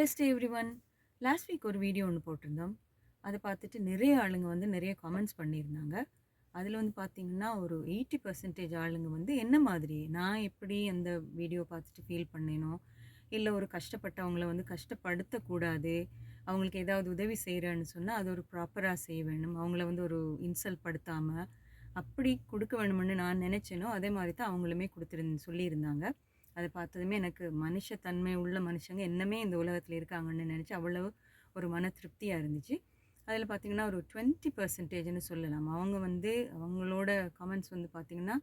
Blessed every one last week ஒரு video ஒன்று போட்டிருந்தோம். அதை பார்த்துட்டு நிறைய ஆளுங்க வந்து நிறைய கமெண்ட்ஸ் பண்ணியிருந்தாங்க. அதில் வந்து பார்த்தீங்கன்னா ஒரு எயிட்டி பர்சன்டேஜ் ஆளுங்க வந்து என்ன மாதிரி நான் எப்படி அந்த வீடியோ பார்த்துட்டு ஃபீல் பண்ணேனோ இல்லை ஒரு கஷ்டப்பட்டவங்கள வந்து கஷ்டப்படுத்தக்கூடாது அவங்களுக்கு ஏதாவது உதவி செய்கிறேன்னு சொன்னால் அது ஒரு ப்ராப்பராக செய்ய வேணும் அவங்கள வந்து ஒரு இன்சல்ட் படுத்தாமல் அப்படி கொடுக்க வேணும்னு நான் நினச்சேனோ அதே மாதிரி தான் அவங்களுமே கொடுத்துருந்து சொல்லியிருந்தாங்க. அதை பார்த்ததுமே எனக்கு மனுஷத்தன்மை உள்ள மனுஷங்க என்னமே இந்த உலகத்தில் இருக்காங்கன்னு நினச்சி அவ்வளவு ஒரு மன திருப்தியாக இருந்துச்சு. அதில் பார்த்தீங்கன்னா ஒரு டுவெண்ட்டி பர்சன்டேஜ்னு சொல்லலாம். அவங்க வந்து அவங்களோட கமெண்ட்ஸ் வந்து பார்த்திங்கன்னா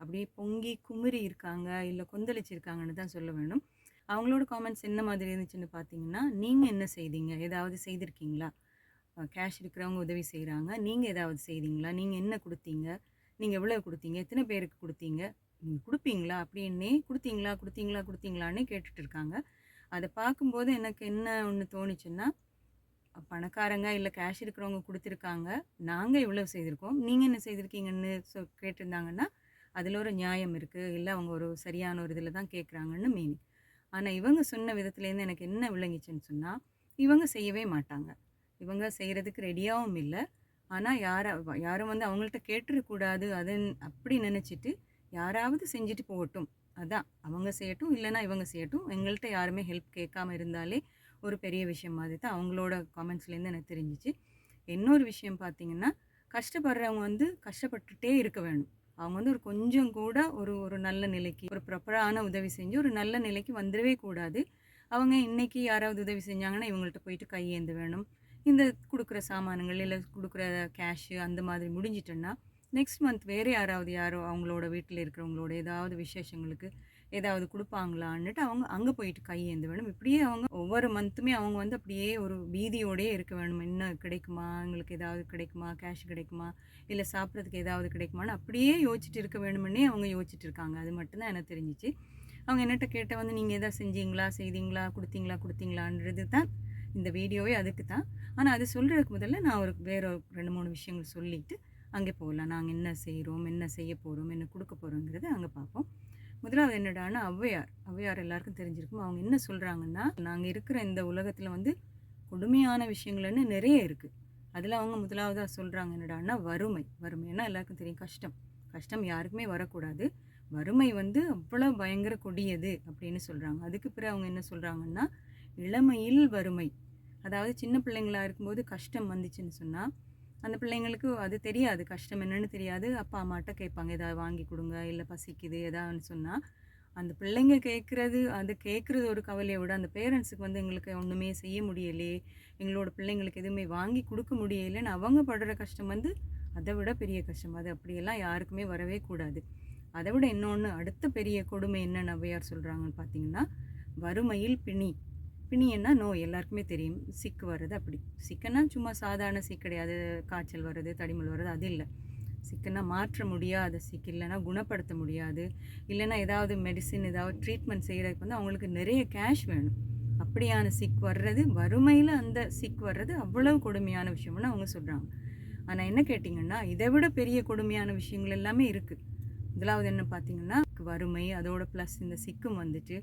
அப்படியே பொங்கி குமுறி இருக்காங்க இல்லை கொந்தளிச்சிருக்காங்கன்னு தான் சொல்ல வேணும். அவங்களோட காமெண்ட்ஸ் என்ன மாதிரி இருந்துச்சுன்னு பார்த்தீங்கன்னா நீங்கள் என்ன செய்தீங்க? ஏதாவது செய்திருக்கீங்களா? கேஷ் இருக்கிறவங்க உதவி செய்கிறாங்க நீங்கள் ஏதாவது செய்தீங்களா? நீங்கள் என்ன கொடுத்தீங்க? நீங்கள் எவ்வளோ கொடுத்தீங்க? எத்தனை பேருக்கு கொடுத்தீங்க? கொடுப்பீங்களா? அப்படின்னே கொடுத்தீங்களா கொடுத்தீங்களா கொடுத்தீங்களான்னு கேட்டுட்டு இருக்காங்க. அதை பார்க்கும்போது எனக்கு என்ன ஒன்று தோணுச்சுன்னா பணக்காரங்க இல்லை கேஷ் இருக்கிறவங்க கொடுத்துருக்காங்க. நாங்கள் இவ்வளோ செய்திருக்கோம். நீங்கள் என்ன செய்திருக்கீங்கன்னு சொ கேட்டிருந்தாங்கன்னா அதில் ஒரு நியாயம் இருக்குது இல்லை அவங்க ஒரு சரியான ஒரு இதில் தான் கேட்குறாங்கன்னு மீனிங் ஆனால் இவங்க சொன்ன விதத்துலேருந்து எனக்கு என்ன விளங்கிச்சுன்னு சொன்னால் இவங்க செய்யவே மாட்டாங்க. இவங்க செய்கிறதுக்கு ரெடியாகவும் இல்லை. ஆனால் யாரை யாரும் வந்து அவங்கள்ட்ட கேட்டுருக்கூடாது அதுன்னு அப்படி நினச்சிட்டு யாராவது செஞ்சுட்டு போகட்டும். அதான் அவங்க செய்யட்டும் இல்லைன்னா இவங்க செய்யட்டும். எங்கள்கிட்ட யாருமே ஹெல்ப் கேட்காம இருந்தாலே ஒரு பெரிய விஷயம் மாதிரி தான். அவங்களோட காமெண்ட்ஸ்லேருந்து எனக்கு தெரிஞ்சிச்சு. இன்னொரு விஷயம் பார்த்தீங்கன்னா கஷ்டப்படுறவங்க வந்து கஷ்டப்பட்டுட்டே இருக்க வேணும். அவங்க வந்து ஒரு கொஞ்சம் கூட ஒரு ஒரு நல்ல நிலைக்கு ஒரு ப்ராப்பரான உதவி செஞ்சு ஒரு நல்ல நிலைக்கு வந்துடவே கூடாது. அவங்க இன்றைக்கி யாராவது உதவி செஞ்சாங்கன்னா இவங்கள்ட்ட போயிட்டு கையேந்து வேணும். இந்த கொடுக்குற சாமான்கள் இல்லை கொடுக்குற கேஷு அந்த மாதிரி முடிஞ்சிட்டோன்னா நெக்ஸ்ட் மந்த் வேறு யாராவது யாரோ அவங்களோட வீட்டில் இருக்கிறவங்களோட ஏதாவது விசேஷங்களுக்கு ஏதாவது கொடுப்பாங்களான்னுட்டு அவங்க அங்கே போயிட்டு கையேந்து வேணும். இப்படியே அவங்க ஒவ்வொரு மந்த்துமே அவங்க வந்து அப்படியே ஒரு பீதியோடயே இருக்க வேணும். என்ன கிடைக்குமா? எங்களுக்கு ஏதாவது கிடைக்குமா? கேஷ் கிடைக்குமா? இல்லை சாப்பிட்றதுக்கு ஏதாவது கிடைக்குமான்னு அப்படியே யோசிச்சுட்டு இருக்க வேணுமென்னே அவங்க யோசிச்சுட்டு இருக்காங்க. அது மட்டும்தான் எனக்கு தெரிஞ்சிச்சு. அவங்க என்னட்ட கேட்ட வந்து நீங்கள் எதாவது செஞ்சீங்களா? செய்தீங்களா? கொடுத்தீங்களா? கொடுத்தீங்களான்றது தான் இந்த வீடியோவே அதுக்கு தான். ஆனால் அது சொல்கிறதுக்கு முதல்ல நான் ஒரு வேறு ஒரு ரெண்டு மூணு விஷயங்கள் சொல்லிவிட்டு அங்கே போகலாம். நாங்கள் என்ன செய்கிறோம் என்ன செய்ய போகிறோம் என்ன கொடுக்க போகிறோங்கிறத அங்கே பார்ப்போம். முதலாவது என்னடான்னா ஔவையார். ஔவையார் எல்லாருக்கும் தெரிஞ்சிருக்கும். அவங்க என்ன சொல்கிறாங்கன்னா நாங்கள் இருக்கிற இந்த உலகத்தில் வந்து கொடுமையான விஷயங்கள்னு நிறைய இருக்குது அதில் அவங்க முதலாவதாக சொல்கிறாங்க என்னடான்னா வறுமை. வறுமைன்னா எல்லாருக்கும் தெரியும் கஷ்டம். கஷ்டம் யாருக்குமே வரக்கூடாது. வறுமை வந்து அவ்வளோ பயங்கர கொடியது அப்படின்னு சொல்கிறாங்க அதுக்கு பிறகு அவங்க என்ன சொல்கிறாங்கன்னா இளமையில் வறுமை. அதாவது சின்ன பிள்ளைங்களா இருக்கும்போது கஷ்டம் வந்துச்சுன்னு சொன்னால் அந்த பிள்ளைங்களுக்கு அது தெரியாது. கஷ்டம் என்னன்னு தெரியாது. அப்பா அம்மாட்ட கேட்பாங்க. ஏதாவது வாங்கி கொடுங்க. இல்லை பசிக்குது. எதான்னு சொன்னால் அந்த பிள்ளைங்க கேட்குறது அது கேட்குறது ஒரு கவலையை விட அந்த பேரண்ட்ஸுக்கு வந்து எங்களுக்கு ஒன்றுமே செய்ய முடியலையே. எங்களோட பிள்ளைங்களுக்கு எதுவுமே வாங்கி கொடுக்க முடியலைன்னு அவங்க படுற கஷ்டம் வந்து அதை விட பெரிய கஷ்டம். அது அப்படியெல்லாம் யாருக்குமே வரவே கூடாது. அதை விட இன்னொன்று அடுத்த பெரிய கொடுமை என்ன நவ்வையார் சொல்கிறாங்கன்னு பார்த்தீங்கன்னா வறுமையில் பிணி. பிணின்னா நோய் எல்லாருக்குமே தெரியும். சிக்கு வர்றது அப்படி. சிக்கன்னா சும்மா சாதாரண சிக் கிடையாது. காய்ச்சல் வர்றது தடிமல் வர்றது அது இல்லை. சிக்கன்னா மாற்ற முடியாத. சிக் இல்லைன்னா குணப்படுத்த முடியாது. இல்லைன்னா ஏதாவது மெடிசின் ஏதாவது ட்ரீட்மெண்ட் செய்கிறதுக்கு வந்து அவங்களுக்கு நிறைய கேஷ் வேணும். அப்படியான சிக் வர்றது வறுமையில் அந்த சிக் வர்றது அவ்வளவு கொடுமையான விஷயம்னு அவங்க சொல்கிறாங்க ஆனால் என்ன கேட்டிங்கன்னா இதை விட பெரிய கொடுமையான விஷயங்கள் எல்லாமே இருக்குது முதலாவது என்ன பார்த்தீங்கன்னா வறுமை அதோட ப்ளஸ் இந்த சிக்கும் வந்துட்டு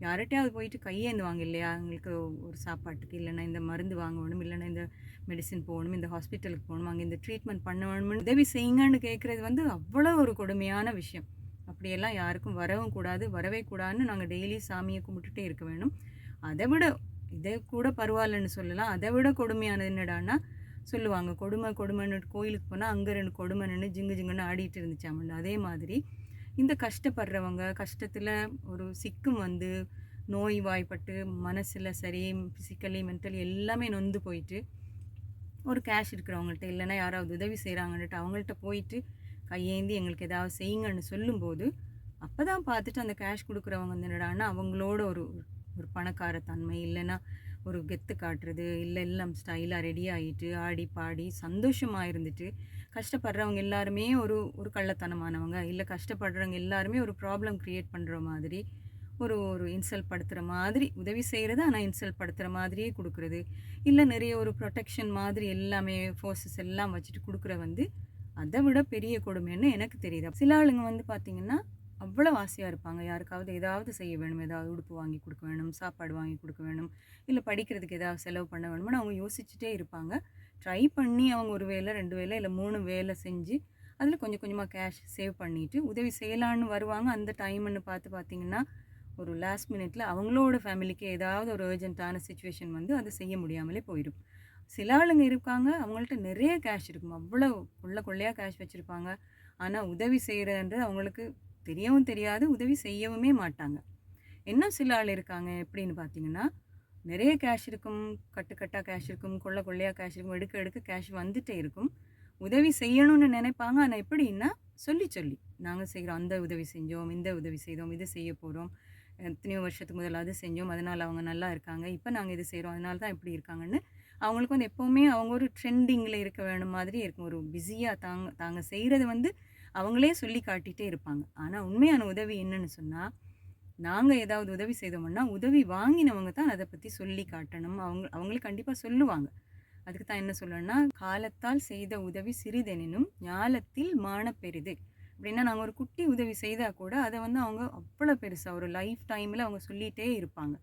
யார்கிட்டயாவது போயிட்டு கையேந்துவாங்க இல்லையா? அவங்களுக்கு ஒரு சாப்பாட்டுக்கு இல்லைன்னா இந்த மருந்து வாங்கணும் இல்லைன்னா இந்த மெடிசின் போகணும் இந்த ஹாஸ்பிட்டலுக்கு போகணும் அங்கே இந்த ட்ரீட்மெண்ட் பண்ணணும்னு உதவி செய்யுங்கன்னு கேட்குறது வந்து அவ்வளோ ஒரு கொடுமையான விஷயம். அப்படியெல்லாம் யாருக்கும் வரவும் கூடாது வரவே கூடாதுன்னு நாங்கள் டெய்லி சாமியை கும்பிட்டுட்டே இருக்க வேணும் அதை விட இதை கூட பரவாயில்லன்னு சொல்லலாம். அதை விட கொடுமையானது என்னடான்னா சொல்லுவாங்க கொடுமை கொடுமைன்னு கோயிலுக்கு போனால் அங்கே ரெண்டு கொடுமைன்னு ஜிங்கு ஜிங்குன்னு ஆடிட்டு இருந்துச்சாமல் அதே மாதிரி இந்த கஷ்டப்படுறவங்க கஷ்டத்தில் ஒரு சிக்கும் வந்து நோய் வாய்ப்பட்டு மனசில் சரி ஃபிசிக்கலி மென்டலி எல்லாமே நொந்து போயிட்டு ஒரு கேஷ் இருக்கிறவங்கள்ட்ட இல்லைன்னா யாராவது உதவி செய்கிறாங்கன்ட்டு அவங்கள்ட்ட போயிட்டு கையேந்தி எங்களுக்கு ஏதாவது செய்யுங்கன்னு சொல்லும்போது அப்போ தான் பார்த்துட்டு அந்த கேஷ் கொடுக்குறவங்க வந்து என்னடான்னா அவங்களோட ஒரு ஒரு பணக்கார தன்மை இல்லைன்னா ஒரு கெத்து காட்டுறது இல்லை எல்லாம் ஸ்டைலாக ரெடி ஆகிட்டு ஆடி பாடி சந்தோஷமாக இருந்துட்டு கஷ்டப்படுறவங்க எல்லாருமே ஒரு ஒரு கள்ளத்தனமானவங்க இல்லை கஷ்டப்படுறவங்க எல்லாருமே ஒரு ப்ராப்ளம் க்ரியேட் பண்ணுற மாதிரி ஒரு ஒரு இன்சல்ட் படுத்துகிற மாதிரி உதவி செய்கிறது ஆனால் இன்சல்ட் படுத்துகிற மாதிரியே கொடுக்குறது இல்லை நிறைய ஒரு ப்ரொடெக்ஷன் மாதிரி எல்லாமே ஃபோர்ஸஸ் எல்லாம் வச்சுட்டு கொடுக்குற வந்து அதை விட பெரிய கொடுமைன்னு எனக்கு தெரியுது. சில ஆளுங்க வந்து பார்த்திங்கன்னா அவ்வளோ ஆசையாக இருப்பாங்க. யாருக்காவது ஏதாவது செய்ய வேணும். ஏதாவது உடுப்பு வாங்கி கொடுக்க வேணும். சாப்பாடு வாங்கி கொடுக்க வேணும். இல்லை படிக்கிறதுக்கு ஏதாவது செலவு பண்ண வேணும்னு அவங்க யோசிச்சுட்டே இருப்பாங்க. ட்ரை பண்ணி அவங்க ஒரு வேலை ரெண்டு வேலை இல்லை மூணு வேலை செஞ்சு அதில் கொஞ்சம் கொஞ்சமாக கேஷ் சேவ் பண்ணிவிட்டு உதவி செய்யலான்னு வருவாங்க. அந்த டைம்னு பார்த்து பார்த்தீங்கன்னா ஒரு லாஸ்ட் மினிட்ல அவங்களோட ஃபேமிலிக்கு ஏதாவது ஒரு ஏர்ஜென்ட்டான சுச்சுவேஷன் வந்து அதை செய்ய முடியாமலே போயிடும். சில ஆளுங்க இருக்காங்க. அவங்கள்ட்ட நிறைய கேஷ் இருக்கும். அவ்வளோ கொள்ள கொள்ளையாக கேஷ் வச்சுருப்பாங்க. ஆனால் உதவி செய்கிறன்றது அவங்களுக்கு தெரியவும் தெரியாது உதவி செய்யவுமே மாட்டாங்க. இன்னும் சில ஆள் இருக்காங்க எப்படின்னு பார்த்தீங்கன்னா நிறைய கேஷ் இருக்கும் கட்டுக்கட்டாக கேஷ் இருக்கும் கொள்ளை கொள்ளையாக கேஷ் இருக்கும் எடுக்க எடுக்க கேஷ் வந்துட்டே இருக்கும். உதவி செய்யணும்னு நினைப்பாங்க. ஆனால் எப்படின்னா சொல்லி சொல்லி. நாங்கள் செய்கிறோம் அந்த உதவி செஞ்சோம் இந்த உதவி செய்தோம் இது செய்ய போகிறோம் எத்தனையோ வருஷத்துக்கு முதல்ல அது செஞ்சோம் அதனால் அவங்க நல்லா இருக்காங்க. இப்போ நாங்கள் இது செய்கிறோம் அதனால தான் இப்படி இருக்காங்கன்னு அவங்களுக்கு வந்து எப்போவுமே அவங்க ஒரு ட்ரெண்டிங்கில் இருக்க வேணும் மாதிரி இருக்கும். ஒரு பிஸியாக தாங்க தாங்க செய்கிறது வந்து அவங்களே சொல்லி காட்டிகிட்டே இருப்பாங்க. ஆனால் உண்மையான உதவி என்னன்னு சொன்னால் நாங்கள் ஏதாவது உதவி செய்தோம்னா உதவி வாங்கினவங்க தான் அதை பற்றி சொல்லி காட்டணும். அவங்க அவங்களுக்கு கண்டிப்பாக சொல்லுவாங்க. அதுக்கு தான் என்ன சொல்லணும்னா காலத்தால் செய்த உதவி சிறிதெனினும் ஞாலத்தில் மான பெரிது அப்படின்னா நாங்கள் ஒரு குட்டி உதவி செய்தால் கூட அதை வந்து அவங்க அவ்வளோ பெருசாக ஒரு லைஃப் டைமில் அவங்க சொல்லிகிட்டே இருப்பாங்க.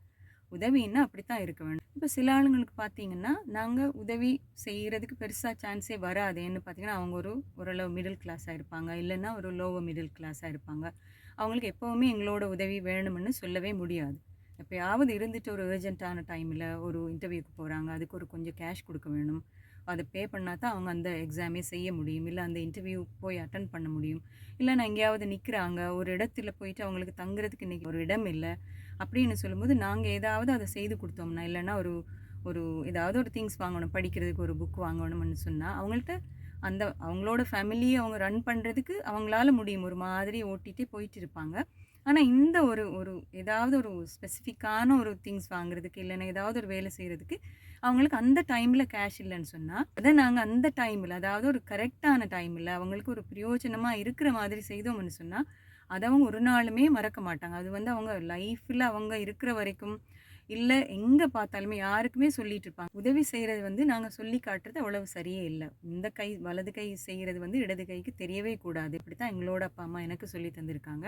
உதவின்னா அப்படித்தான் இருக்க வேணும் இப்போ சில ஆளுங்களுக்கு பார்த்தீங்கன்னா நாங்கள் உதவி செய்கிறதுக்கு பெருசாக சான்ஸே வராது என்ன பார்த்தீங்கன்னா அவங்க ஒரு ஓரளவு மிடில் கிளாஸாக இருப்பாங்க. இல்லைன்னா ஒரு லோவர் மிடில் கிளாஸாக இருப்பாங்க. அவங்களுக்கு எப்போவுமே எங்களோட உதவி வேணும்னு சொல்லவே முடியாது. எப்போயாவது இருந்துட்டு ஒரு அர்ஜென்ட்டான டைமில் ஒரு இன்டர்வியூக்கு போகிறாங்க அதுக்கு ஒரு கொஞ்சம் கேஷ் கொடுக்க வேணும். அதை பே பண்ணால் தான் அவங்க அந்த எக்ஸாமே செய்ய முடியும். இல்லை அந்த இன்டர்வியூ போய் அட்டன் பண்ண முடியும். இல்லை நான் எங்கேயாவது நிற்கிறாங்க ஒரு இடத்துல போயிட்டு அவங்களுக்கு தங்குறதுக்கு இன்றைக்கி ஒரு இடம் இல்லை. அப்படின்னு சொல்லும்போது நாங்கள் ஏதாவது அதை செய்து கொடுத்தோம்னா இல்லைன்னா ஒரு ஒரு ஏதாவது ஒரு திங்ஸ் வாங்கணும் படிக்கிறதுக்கு ஒரு புக் வாங்கணும்னு சொன்னால் அவங்கள்ட்ட அந்த அவங்களோட ஃபேமிலியை அவங்க ரன் பண்ணுறதுக்கு அவங்களால முடியும். ஒரு மாதிரி ஓட்டிகிட்டே போயிட்டு இருப்பாங்க. ஆனால் இந்த ஒரு ஒரு ஏதாவது ஒரு ஸ்பெசிஃபிக்கான ஒரு திங்ஸ் வாங்குறதுக்கு இல்லைன்னா ஏதாவது ஒரு வேலை செய்கிறதுக்கு அவங்களுக்கு அந்த டைமில் கேஷ் இல்லைன்னு சொன்னால் அதை நாங்கள் அந்த டைமில் அதாவது ஒரு கரெக்டான டைமில் அவங்களுக்கு ஒரு பிரயோஜனமாக இருக்கிற மாதிரி செய்தோம்னு சொன்னால் அதை அவங்க ஒரு நாளுமே மறக்க மாட்டாங்க. அது வந்து அவங்க லைஃப்பில் அவங்க இருக்கிற வரைக்கும் இல்லை எங்கே பார்த்தாலுமே யாருக்குமே சொல்லிட்டு இருப்பாங்க. உதவி செய்கிறது வந்து நாங்கள் சொல்லி காட்டுறது அவ்வளவு சரியே இல்லை. இந்த கை வலது கை செய்கிறது வந்து இடது கைக்கு தெரியவே கூடாது. இப்படி தான் எங்களோட அப்பா அம்மா எனக்கு சொல்லி தந்திருக்காங்க.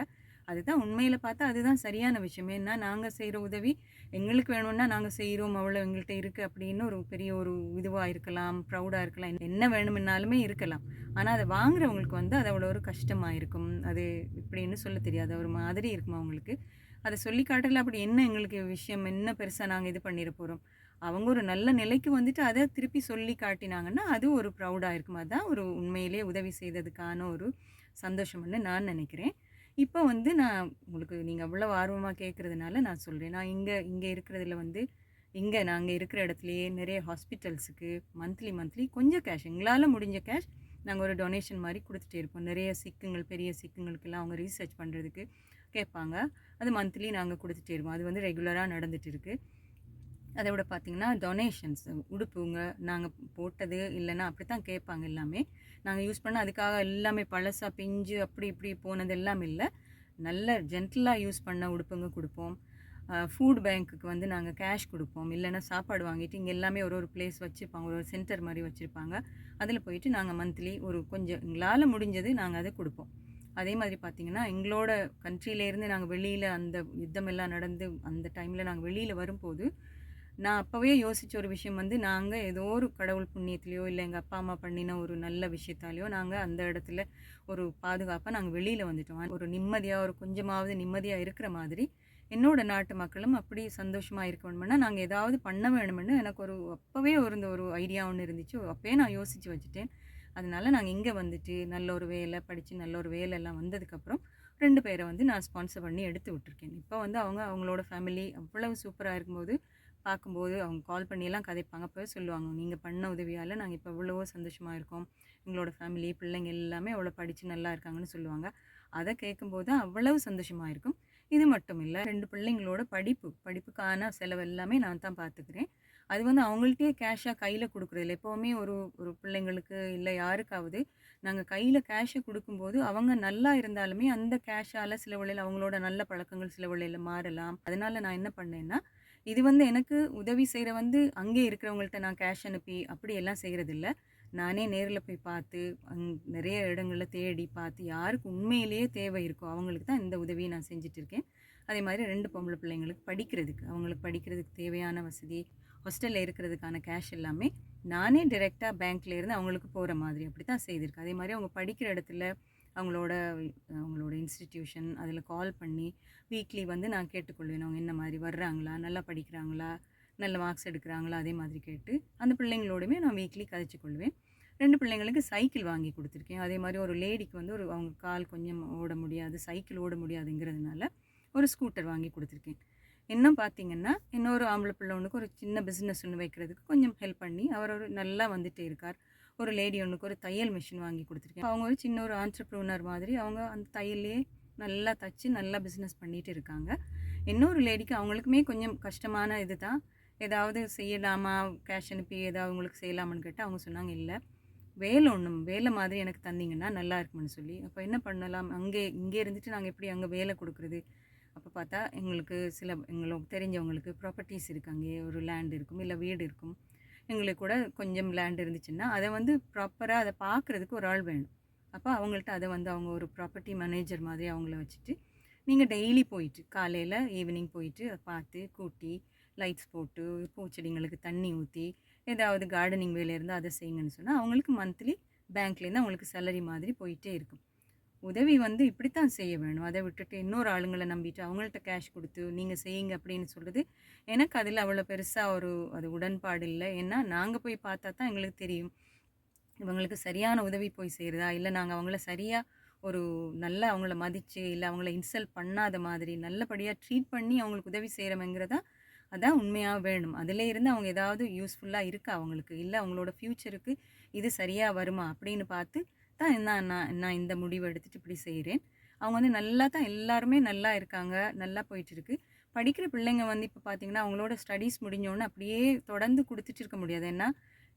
அதுதான் உண்மையில் பார்த்தா அதுதான் சரியான விஷயம். ஏன்னா நாங்கள் செய்கிற உதவி எங்களுக்கு வேணும்னா நாங்கள் செய்கிறோம் அவ்வளோ எங்கள்கிட்ட இருக்குது அப்படின்னு ஒரு பெரிய ஒரு இதுவாக இருக்கலாம் ப்ரௌடாக இருக்கலாம். என்ன வேணுமென்னாலுமே இருக்கலாம். ஆனால் அதை வாங்குறவங்களுக்கு வந்து அது அவ்வளோ ஒரு கஷ்டமாக இருக்கும். அது இப்படின்னு சொல்ல தெரியாது. ஒரு மாதிரி இருக்குமா அவங்களுக்கு அதை சொல்லி காட்டல அப்படி என்ன எங்களுக்கு விஷயம்? என்ன பெருசாக நாங்கள் இது பண்ணிட போகிறோம் அவங்க ஒரு நல்ல நிலைக்கு வந்துட்டு அதை திருப்பி சொல்லி காட்டினாங்கன்னா அது ஒரு ப்ரௌடாக இருக்கும் அதுதான் ஒரு உண்மையிலே உதவி செய்ததுக்கான ஒரு சந்தோஷம்னு நான் நினைக்கிறேன். இப்போ வந்து நான் உங்களுக்கு நீங்கள் அவ்வளோ ஆர்வமாக கேட்குறதுனால நான் சொல்கிறேன் நான் இங்கே இங்கே இருக்கிறதுல வந்து இங்கே நாங்கள் இருக்கிற இடத்துலையே நிறைய ஹாஸ்பிட்டல்ஸுக்கு மந்த்லி மந்த்லி கொஞ்சம் கேஷ் எங்களால் முடிஞ்ச கேஷ் நாங்கள் ஒரு டொனேஷன் மாதிரி கொடுத்துட்டே இருப்போம். நிறைய சிக்குங்கள் பெரிய சிக்குங்களுக்கெல்லாம் அவங்க ரீசர்ச் பண்ணுறதுக்கு கேட்பாங்க. அது மந்த்லி நாங்கள் கொடுத்துட்டே இருப்போம். அது வந்து ரெகுலராக நடந்துகிட்டு இருக்குது அதை விட பார்த்திங்கன்னா டொனேஷன்ஸ் உடுப்புங்க நாங்கள் போட்டது இல்லைன்னா அப்படி தான் கேட்பாங்க எல்லாமே. நாங்கள் யூஸ் பண்ண அதுக்காக எல்லாமே பழசாக பிஞ்சு அப்படி இப்படி போனது எல்லாம் இல்லை. நல்ல ஜென்டலாக யூஸ் பண்ண உடுப்புங்க கொடுப்போம். ஃபுட் பேங்க்குக்கு வந்து நாங்கள் கேஷ் கொடுப்போம். இல்லைன்னா சாப்பாடு வாங்கிட்டு இங்கே எல்லாமே ஒரு ஒரு பிளேஸ் வச்சுருப்பாங்க ஒரு ஒரு சென்டர் மாதிரி வச்சுருப்பாங்க. அதில் போயிட்டு நாங்கள் மந்த்லி ஒரு கொஞ்சம் எங்களால் முடிஞ்சது நாங்கள் அதை கொடுப்போம். அதே மாதிரி பார்த்திங்கன்னா எங்களோட கண்ட்ரியிலேருந்து நாங்கள் வெளியில் அந்த யுத்தமெல்லாம் நடந்து அந்த டைமில் நாங்கள் வெளியில் வரும்போது நான் அப்போவே யோசித்த ஒரு விஷயம் வந்து நாங்கள் ஏதோ ஒரு கடவுள் புண்ணியத்துலேயோ இல்லை எங்கள் அப்பா அம்மா பண்ணின ஒரு நல்ல விஷயத்தாலேயோ நாங்கள் அந்த இடத்துல ஒரு பாதுகாப்பாக நாங்கள் வெளியில் வந்துட்டோம். ஒரு நிம்மதியாக ஒரு கொஞ்சமாவது நிம்மதியாக இருக்கிற மாதிரி என்னோட நாட்டு மக்களும் அப்படி சந்தோஷமாக இருக்க வேணும்னா நாங்கள் ஏதாவது பண்ண வேணும்னு எனக்கு ஒரு அப்போவே ஒரு ஒரு ஐடியா ஒன்று இருந்துச்சு. அப்போயே நான் யோசித்து வச்சுட்டேன். அதனால் நாங்கள் இங்கே வந்துட்டு நல்ல ஒரு வேலை படித்து நல்ல ஒரு வேலையெல்லாம் வந்ததுக்கப்புறம் ரெண்டு பேரை வந்து நான் ஸ்பான்சர் பண்ணி எடுத்து விட்டுருக்கேன். இப்போ வந்து அவங்க அவங்களோட ஃபேமிலி அவ்வளவு சூப்பராக இருக்கும்போது பார்க்கும்போது அவங்க கால் பண்ணியெல்லாம் கதைப்பாங்க. அப்போ சொல்லுவாங்க நீங்கள் பண்ண உதவியால் நாங்கள் இப்போ இவ்வளோ சந்தோஷமாக இருக்கோம். எங்களோட ஃபேமிலி பிள்ளைங்க எல்லாமே அவ்வளோ படித்து நல்லா இருக்காங்கன்னு சொல்லுவாங்க. அதை கேட்கும்போது அவ்வளவு சந்தோஷமாக இருக்கும். இது மட்டும் இல்லை ரெண்டு பிள்ளைங்களோட படிப்பு படிப்புக்கான செலவு எல்லாமே நான் தான் பார்த்துக்கிறேன் அது வந்து அவங்கள்ட்டே கேஷாக கையில் கொடுக்குறதில்ல. எப்போவுமே ஒரு ஒரு பிள்ளைங்களுக்கு இல்லை யாருக்காவது நாங்கள் கையில் கேஷை கொடுக்கும்போது அவங்க நல்லா இருந்தாலுமே அந்த கேஷால் சில வழியில் அவங்களோட நல்ல பழக்கங்கள் சில வழியில் மாறலாம். அதனால் நான் என்ன பண்ணேன்னா இது வந்து எனக்கு உதவி செய்கிற வந்து அங்கே இருக்கிறவங்கள்ட்ட நான் கேஷ் அனுப்பி அப்படியெல்லாம் செய்கிறதில்ல நானே நேரில் போய் பார்த்து அங் நிறைய இடங்களில் தேடி பார்த்து யாருக்கு உண்மையிலேயே தேவை இருக்கோ அவங்களுக்கு தான் இந்த உதவியை நான் செஞ்சுட்டு இருக்கேன். அதே மாதிரி ரெண்டு பொம்பளை பிள்ளைங்களுக்கு படிக்கிறதுக்கு அவங்களுக்கு படிக்கிறதுக்கு தேவையான வசதி ஹாஸ்டலில் இருக்கிறதுக்கான கேஷ் எல்லாமே நானே டிரெக்டாக பேங்க்ல இருந்து அவங்களுக்கு போகிற மாதிரி அப்படி தான் செய்திருக்கு. அதே மாதிரி அவங்க படிக்கிற இடத்துல அவங்களோட அவங்களோட இன்ஸ்டிடியூஷன் அதில் கால் பண்ணி வீக்லி வந்து நான் கேட்டுக்கொள்வேன். அவங்க என்ன மாதிரி வர்றாங்களா? நல்லா படிக்கிறாங்களா? நல்ல மார்க்ஸ் எடுக்கிறாங்களா? அதே மாதிரி கேட்டு அந்த பிள்ளைங்களோடையுமே நான் வீக்லி கதைச்சு கொள்வேன் ரெண்டு பிள்ளைங்களுக்கு சைக்கிள் வாங்கி கொடுத்துருக்கேன். அதே மாதிரி ஒரு லேடிக்கு வந்து ஒரு அவங்க கால் கொஞ்சம் ஓட முடியாது சைக்கிள் ஓட முடியாதுங்கிறதுனால ஒரு ஸ்கூட்டர் வாங்கி கொடுத்துருக்கேன். இன்னும் பார்த்தீங்கன்னா இன்னொரு ஆம்பளை பிள்ளை ஒன்றுக்கு ஒரு சின்ன பிஸ்னஸ் ஒன்று வைக்கிறதுக்கு கொஞ்சம் ஹெல்ப் பண்ணி அவர் ஒரு நல்லா வந்துட்டே இருக்கார். ஒரு லேடி ஒன்றுக்கு ஒரு தையல் மிஷின் வாங்கி கொடுத்துருக்கேன். அவங்க ஒரு சின்ன ஒரு ஆண்டர்ப்ரூனர் மாதிரி அவங்க அந்த தையல்லையே நல்லா தச்சு நல்லா பிஸ்னஸ் பண்ணிகிட்டு இருக்காங்க. இன்னொரு லேடிக்கு அவங்களுக்குமே கொஞ்சம் கஷ்டமான இது தான் ஏதாவது செய்யலாமா? கேஷ் அனுப்பி ஏதாவது உங்களுக்கு செய்யலாமான்னு கேட்டால் அவங்க சொன்னாங்க இல்லை. வேலை ஒன்றும் வேலை மாதிரி எனக்கு தந்தீங்கன்னா நல்லா இருக்கும்னு சொல்லி. அப்போ என்ன பண்ணலாம்? அங்கே இங்கே இருந்துட்டு நாங்கள் எப்படி அங்கே வேலை கொடுக்குறது? அப்போ பார்த்தா எங்களுக்கு சில எங்களுக்கு தெரிஞ்சவங்களுக்கு ப்ராப்பர்ட்டிஸ் இருக்குது அங்கே ஒரு லேண்ட் இருக்கும் இல்லை வீடு இருக்கும். எங்களுக்கு கூட கொஞ்சம் லேண்ட் இருந்துச்சுன்னா அதை வந்து ப்ராப்பராக அதை பார்க்குறதுக்கு ஒரு ஆள் வேணும். அப்போ அவங்கள்ட்ட அதை வந்து அவங்க ஒரு ப்ராப்பர்ட்டி மேனேஜர் மாதிரி அவங்கள வச்சுட்டு நீங்கள் டெய்லி போயிட்டு காலையில் ஈவினிங் போயிட்டு அதை பார்த்து கூட்டி லைட்ஸ் போட்டு பூச்செடிங்களுக்கு தண்ணி ஊற்றி ஏதாவது கார்டனிங் வேலை இருந்தால் அதை செய்யுங்கன்னு சொன்னால் அவங்களுக்கு மந்த்லி பேங்க்லேருந்து அவங்களுக்கு சேலரி மாதிரி போயிட்டே இருக்கும். உதவி வந்து இப்படித்தான் செய்ய வேணும். அதை விட்டுட்டு இன்னொரு ஆளுங்களை நம்பிட்டு அவங்கள்ட்ட கேஷ் கொடுத்து நீங்கள் செய்யுங்க அப்படின்னு சொல்கிறது எனக்கு அதில் அவ்வளோ பெருசாக ஒரு அது உடன்பாடு இல்லை. ஏன்னா நாங்கள் போய் பார்த்தா தான் எங்களுக்கு தெரியும். இவங்களுக்கு சரியான உதவி போய் செய்கிறதா இல்லை நாங்கள் அவங்கள சரியாக ஒரு நல்ல அவங்கள மதித்து இல்லை அவங்கள இன்சல்ட் பண்ணாத மாதிரி நல்லபடியாக ட்ரீட் பண்ணி அவங்களுக்கு உதவி செய்கிறோங்கிறதா அதான் உண்மையாக வேணும். அதில் இருந்து அவங்க ஏதாவது யூஸ்ஃபுல்லாக இருக்கா அவங்களுக்கு? இல்லை அவங்களோட ஃப்யூச்சருக்கு இது சரியாக வருமா? அப்படின்னு பார்த்து தான் நான் நான் நான் இந்த முடிவு எடுத்துகிட்டு இப்படி செய்கிறேன் அவங்க வந்து நல்லா தான் எல்லாருமே நல்லா இருக்காங்க நல்லா போயிட்டுருக்கு. படிக்கிற பிள்ளைங்க வந்து இப்போ பார்த்தீங்கன்னா அவங்களோட ஸ்டடீஸ் முடிஞ்சோடனே அப்படியே தொடர்ந்து கொடுத்துட்டு இருக்க முடியாது. ஏன்னா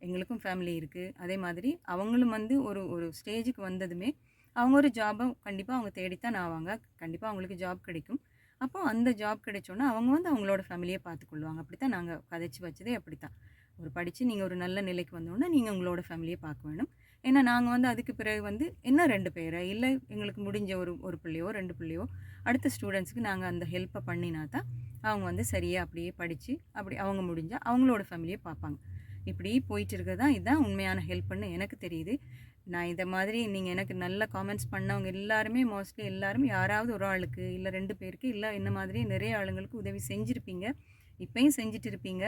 எங்களுக்கும் ஃபேமிலி இருக்குது அதே மாதிரி அவங்களும் வந்து ஒரு ஒரு ஸ்டேஜுக்கு வந்ததுமே அவங்க ஒரு ஜாபை கண்டிப்பாக அவங்க தேடித்தான் ஆவாங்க. கண்டிப்பாக அவங்களுக்கு ஜாப் கிடைக்கும். அப்போ அந்த ஜாப் கிடைச்சோன்னா அவங்க வந்து அவங்களோட ஃபேமிலியை பார்த்துக்கொள்வாங்க அப்படி தான் நாங்கள் கதைச்சி வச்சதே அப்படி தான் ஒரு படித்து நீங்கள் ஒரு நல்ல நிலைக்கு வந்தோன்னா நீங்கள் உங்களோட ஃபேமிலியை பார்க்க வேணும். ஏன்னா நாங்கள் வந்து அதுக்கு பிறகு வந்து என்ன ரெண்டு பேரை இல்லை எங்களுக்கு முடிஞ்ச ஒரு ஒரு பிள்ளையோ ரெண்டு பிள்ளையோ அடுத்த ஸ்டூடெண்ட்ஸுக்கு நாங்கள் அந்த ஹெல்ப்பை பண்ணினா தான் அவங்க வந்து சரியாக அப்படியே படித்து அப்படி அவங்க முடிஞ்சால் அவங்களோட ஃபேமிலியை பார்ப்பாங்க. இப்படி போயிட்டு இருக்கிறது தான் இதுதான் உண்மையான ஹெல்ப்னு எனக்கு தெரியுது. நான் இதை மாதிரி நீங்கள் எனக்கு நல்ல காமெண்ட்ஸ் பண்ணவங்க எல்லாருமே மோஸ்ட்லி எல்லாரும் யாராவது ஒரு ஆளுக்கு இல்லை ரெண்டு பேருக்கு இல்லை என்ன மாதிரி நிறைய ஆளுங்களுக்கு உதவி செஞ்சுருப்பீங்க. இப்பயும் செஞ்சுட்டு இருப்பீங்க.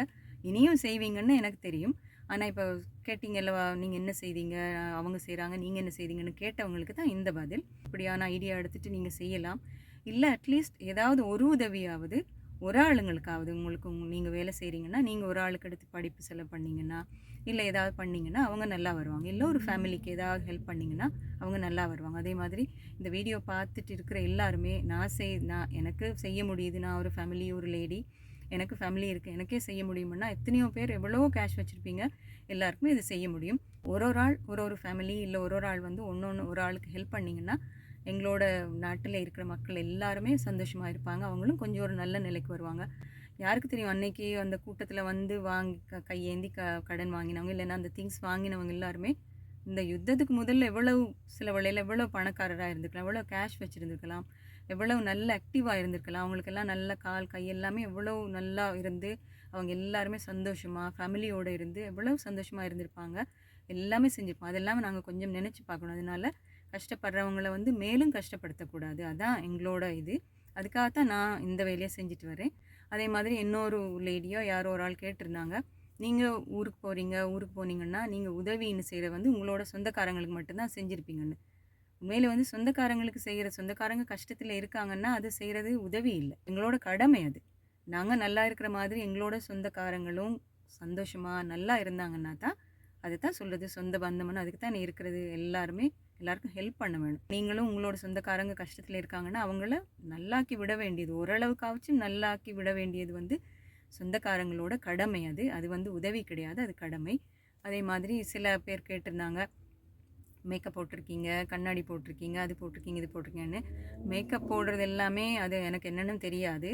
இனியும் செய்வீங்கன்னு எனக்கு தெரியும். ஆனால் இப்போ கேட்டிங்கல்லவா நீங்கள் என்ன செய்தீங்க அவங்க செய்கிறாங்க நீங்கள் என்ன செய்தீங்கன்னு கேட்டவங்களுக்கு தான் இந்த பதில். இப்படியான ஐடியா எடுத்துகிட்டு நீங்கள் செய்யலாம். இல்லை அட்லீஸ்ட் ஏதாவது ஒரு உதவியாவது ஒரு ஆளுங்களுக்காவது உங்களுக்கு நீங்கள் வேலை செய்கிறீங்கன்னா நீங்கள் ஒரு ஆளுக்கு எடுத்து படிப்பு செலவு பண்ணிங்கன்னா இல்லை ஏதாவது பண்ணிங்கன்னா அவங்க நல்லா வருவாங்க. இல்லை ஒரு ஃபேமிலிக்கு ஏதாவது ஹெல்ப் பண்ணிங்கன்னா அவங்க நல்லா வருவாங்க. அதே மாதிரி இந்த வீடியோ பார்த்துட்டு இருக்கிற எல்லாருமே நான் செய் நான் எனக்கு செய்ய முடியுது நான் ஒரு ஃபேமிலி ஒரு லேடி எனக்கு ஃபேமிலி இருக்குது எனக்கே செய்ய முடியும்னா எத்தனையோ பேர் எவ்வளோ கேஷ் வச்சுருப்பீங்க. எல்லாருக்குமே இது செய்ய முடியும். ஒரு ஒரு ஆள் ஒரு ஒரு ஃபேமிலி இல்லை ஒரு ஒரு ஆள் வந்து ஒன்று ஒன்று ஒரு ஆளுக்கு ஹெல்ப் பண்ணிங்கன்னா எங்களோட நாட்டில் இருக்கிற மக்கள் எல்லாருமே சந்தோஷமாக இருப்பாங்க. அவங்களும் கொஞ்சம் ஒரு நல்ல நிலைக்கு வருவாங்க. யாருக்கு தெரியும் அன்னைக்கு அந்த கூட்டத்தில் வந்து வாங்கி க கையேந்தி க கடன் வாங்கினவங்க இல்லைன்னா அந்த திங்ஸ் வாங்கினவங்க எல்லாருமே இந்த யுத்தத்துக்கு முதல்ல எவ்வளோ சில வழியில் எவ்வளோ பணக்காரராக இருந்திருக்கலாம் எவ்வளோ கேஷ் வச்சுருந்துருக்கலாம். எவ்வளவு நல்ல ஆக்டிவாக இருந்திருக்கலாம். அவங்களுக்கெல்லாம் நல்ல கால் கை எல்லாமே எவ்வளோ நல்லா இருந்து அவங்க எல்லாருமே சந்தோஷமாக ஃபேமிலியோடு இருந்து எவ்வளோ சந்தோஷமாக இருந்திருப்பாங்க. எல்லாமே செஞ்சுருப்போம். அதெல்லாமே நாங்கள் கொஞ்சம் நினச்சி பார்க்கணும். அதனால கஷ்டப்படுறவங்கள வந்து மேலும் கஷ்டப்படுத்தக்கூடாது. அதான் எங்களோட இது. அதுக்காக தான் நான் இந்த வேலையை செஞ்சுட்டு வரேன். அதே மாதிரி இன்னொரு லேடியோ யாரோ ஒரு ஆள் கேட்டிருந்தாங்க. நீங்கள் ஊருக்கு போகிறீங்க ஊருக்கு போனீங்கன்னா நீங்கள் உதவின்னு செய்கிற வந்து உங்களோட சொந்தக்காரங்களுக்கு மட்டும்தான் செஞ்சுருப்பீங்கன்னு. உண்மையில வந்து சொந்தக்காரங்களுக்கு செய்கிற சொந்தக்காரங்க கஷ்டத்தில் இருக்காங்கன்னா அது செய்கிறது உதவி இல்லை. எங்களோட கடமை அது. நாங்கள் நல்லா இருக்கிற மாதிரி எங்களோட சொந்தக்காரங்களும் சந்தோஷமாக நல்லா இருந்தாங்கன்னா தான் அதை தான் சொல்கிறது சொந்த பந்தம்னு அதுக்கு தான் இருக்கிறது. எல்லாருமே எல்லாருக்கும் ஹெல்ப் பண்ண வேணும். நீங்களும் உங்களோட சொந்தக்காரங்க கஷ்டத்தில் இருக்காங்கன்னா அவங்கள நல்லாக்கி விட வேண்டியது ஓரளவுக்காச்சும் நல்லாக்கி விட வேண்டியது வந்து சொந்தக்காரங்களோட கடமை அது. அது வந்து உதவி கிடையாது அது கடமை. அதே மாதிரி சில பேர் கேட்டிருந்தாங்க மேக்கப் போட்டிருக்கீங்க கண்ணாடி போட்டிருக்கீங்க அது போட்டிருக்கீங்க இது போட்டிருக்கீங்கன்னு மேக்கப் போடுறது எல்லாமே அது எனக்கு என்னென்னு தெரியாது.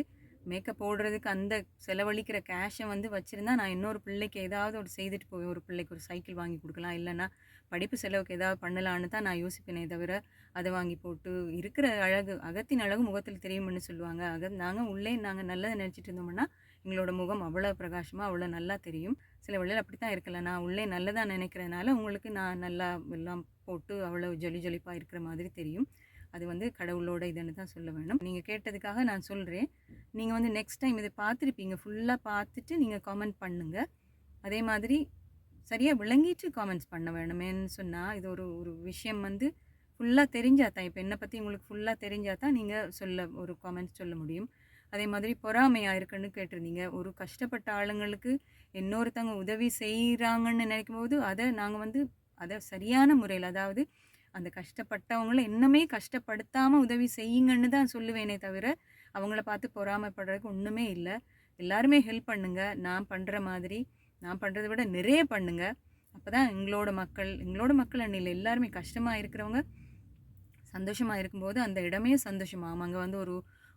மேக்கப் போடுறதுக்கு அந்த செலவழிக்கிற கேஷை வந்து வச்சுருந்தா நான் இன்னொரு பிள்ளைக்கு ஏதாவது ஒரு செய்துட்டு போய் ஒரு பிள்ளைக்கு ஒரு சைக்கிள் வாங்கி கொடுக்கலாம். இல்லைன்னா படிப்பு செலவுக்கு ஏதாவது பண்ணலான்னு தான் நான் யோசிப்பேனே தவிர அதை வாங்கி போட்டு இருக்கிற அழகு அகத்தின் அழகு முகத்தில் தெரியும்னு சொல்லுவாங்க. அக நாங்கள் உள்ளே நாங்கள் நல்லதை நினச்சிட்டு இருந்தோம்னா உங்களோட முகம் அவ்வளோ பிரகாசமாக அவ்வளோ நல்லா தெரியும். சில வேளையில் அப்படி தான் இருக்கல நான் உள்ளே நல்லதாக நினைக்கிறதுனால உங்களுக்கு நான் நல்லா எல்லாம் போட்டு அவ்வளோ ஜொலி ஜொலிப்பாக இருக்கிற மாதிரி தெரியும். அது வந்து கடவுளோட இதுன்னு தான் சொல்ல வேணும். நீங்கள் கேட்டதுக்காக நான் சொல்கிறேன் நீங்கள் வந்து நெக்ஸ்ட் டைம் இதை பார்த்துருப்பீங்க. ஃபுல்லாக பார்த்துட்டு நீங்கள் காமெண்ட் பண்ணுங்கள் அதே மாதிரி சரியாக விளங்கிட்டு காமெண்ட்ஸ் பண்ண வேணுமேன்னு சொன்னால் இது ஒரு ஒரு விஷயம் வந்து ஃபுல்லாக தெரிஞ்சாதான் இப்போ என்னை பற்றி உங்களுக்கு ஃபுல்லாக தெரிஞ்சாதான் நீங்கள் சொல்ல ஒரு காமெண்ட்ஸ் சொல்ல முடியும். அதே மாதிரி பொறாமையாக இருக்குன்னு கேட்டிருந்தீங்க. ஒரு கஷ்டப்பட்ட ஆளுங்களுக்கு இன்னொருத்தவங்க உதவி செய்கிறாங்கன்னு நினைக்கும் போது அதை நாங்கள் வந்து அதை சரியான முறையில் அதாவது அந்த கஷ்டப்பட்டவங்கள இன்னுமே கஷ்டப்படுத்தாமல் உதவி செய்யுங்கன்னு தான் சொல்லுவேனே தவிர அவங்கள பார்த்து பொறாமைப்படுறதுக்கு ஒன்றுமே இல்லை. எல்லாருமே ஹெல்ப் பண்ணுங்க. நான் பண்ணுற மாதிரி நான் பண்ணுறதை விட நிறைய பண்ணுங்கள் அப்போ தான் எங்களோட மக்கள் எங்களோட மக்கள் அண்ணில் எல்லாருமே கஷ்டமாக இருக்கிறவங்க சந்தோஷமாக இருக்கும்போது அந்த இடமே சந்தோஷமாகும் அங்கே வந்து ஒரு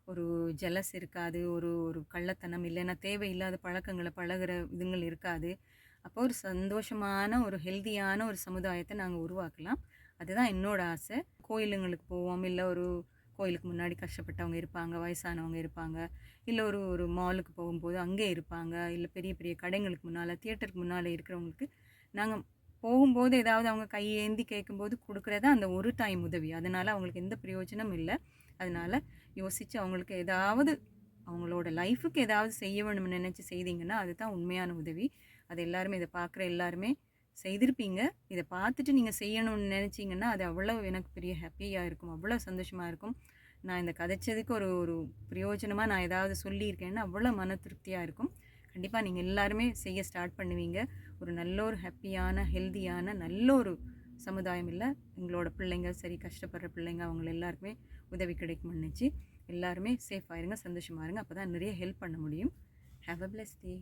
ஒரு ஜெலஸ் இருக்காது ஒரு ஒரு கள்ளத்தனம் இல்லைன்னா தேவையில்லாத பழக்கங்களை பழகிற இதுங்கள் இருக்காது. அப்போ ஒரு சந்தோஷமான ஒரு ஹெல்தியான ஒரு சமுதாயத்தை நாங்கள் உருவாக்கலாம். அதுதான் என்னோட ஆசை. கோயிலுங்களுக்கு போவோம் இல்லை ஒரு கோயிலுக்கு முன்னாடி கஷ்டப்பட்டவங்க இருப்பாங்க வயசானவங்க இருப்பாங்க இல்லை ஒரு ஒரு மாலுக்கு போகும்போது அங்கே இருப்பாங்க இல்லை பெரிய பெரிய கடைங்களுக்கு முன்னால் தியேட்டருக்கு முன்னால் இருக்கிறவங்களுக்கு நாங்கள் போகும்போது ஏதாவது அவங்க கையேந்தி கேட்கும்போது கொடுக்குறத அந்த ஒரு டைம் உதவி. அதனால் அவங்களுக்கு எந்த பிரயோஜனம் இல்லை. அதனால் யோசித்து அவங்களுக்கு ஏதாவது அவங்களோட லைஃபுக்கு ஏதாவது செய்ய வேணும்னு நினச்சி செய்தீங்கன்னா அதுதான் உண்மையான உதவி. அது எல்லாருமே இதை பார்க்குற எல்லாருமே செய்திருப்பீங்க. இதை பார்த்துட்டு நீங்கள் செய்யணும்னு நினச்சிங்கன்னா அது அவ்வளோ எனக்கு பெரிய ஹாப்பியாக இருக்கும். அவ்வளோ சந்தோஷமாக இருக்கும். நான் இந்த கதைச்சதுக்கு ஒரு ஒரு பிரயோஜனமாக நான் ஏதாவது சொல்லியிருக்கேன்னா அவ்வளோ மன திருப்தியாக இருக்கும். கண்டிப்பாக நீங்கள் எல்லாருமே செய்ய ஸ்டார்ட் பண்ணுவீங்க. ஒரு நல்ல ஒரு ஹாப்பியான ஹெல்த்தியான நல்ல ஒரு சமுதாயம் இல்லை. எங்களோட பிள்ளைங்க சரி கஷ்டப்படுற பிள்ளைங்க அவங்க எல்லாருக்குமே உதவி கிடைக்கும்னு நினச்சி எல்லாருமே சேஃபாக இருங்க சந்தோஷமாக இருங்க. அப்போ தான் நிறைய ஹெல்ப் பண்ண முடியும். Have a plus day